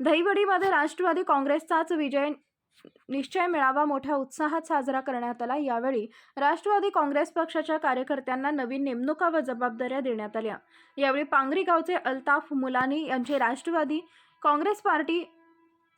दहिवडीमध्ये राष्ट्रवादी काँग्रेसचाच विजय निश्चय मेळावा मोठ्या उत्साहात साजरा करण्यात आला. यावेळी राष्ट्रवादी काँग्रेस पक्षाच्या कार्यकर्त्यांना नवीन नेमणुका व जबाबदाऱ्या देण्यात आल्या. यावेळी पांगरी गावचे अल्ताफ मुलानी यांचे राष्ट्रवादी काँग्रेस पार्टी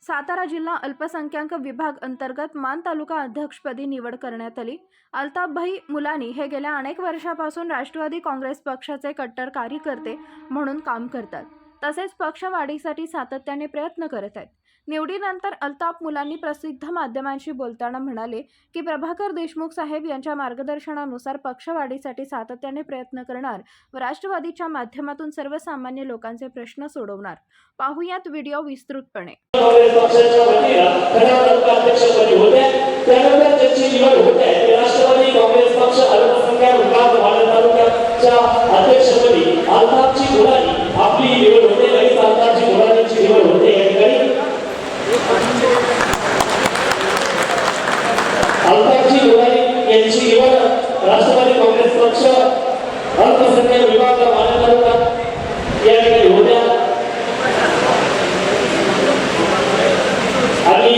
सातारा जिल्हा अल्पसंख्याक विभाग अंतर्गत मान तालुका अध्यक्षपदी निवड करण्यात आली. अल्ताफभाई मुलानी हे गेल्या अनेक वर्षापासून राष्ट्रवादी काँग्रेस पक्षाचे कट्टर कार्यकर्ते म्हणून काम करतात. तसेच पक्ष वाढीसाठी सातत्याने प्रयत्न करत आहेत. निवडीनंतर अल्ताफ मुलांनी प्रसिद्ध माध्यमांशी बोलताना म्हणाले की प्रभाकर देशमुख साहेब यांच्या मार्गदर्शनानुसार पक्षवाढीसाठी सातत्याने प्रयत्न करणार व राष्ट्रवादीच्या माध्यमातून सर्वसामान्य लोकांचे प्रश्न सोडवणार. पाहुयात व्हिडिओ विस्तृतपणे. अध्यक्षपदी राष्ट्रवादी काँग्रेस पक्ष अल्पसंख्याक अध्यक्षपदी यांची निवड राष्ट्रवादी काँग्रेस पक्ष अल्पसंख्याक विभाग मान्यता या ठिकाणी होत्या आणि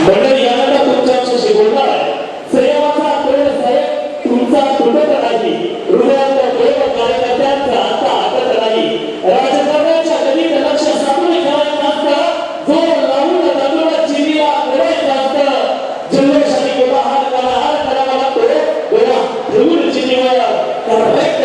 मंडळी यानंतर तुमच्याशी बोलणार. आहे श्रेयवाचा आपल्याला साहेब तुमचा तुटत Correcto.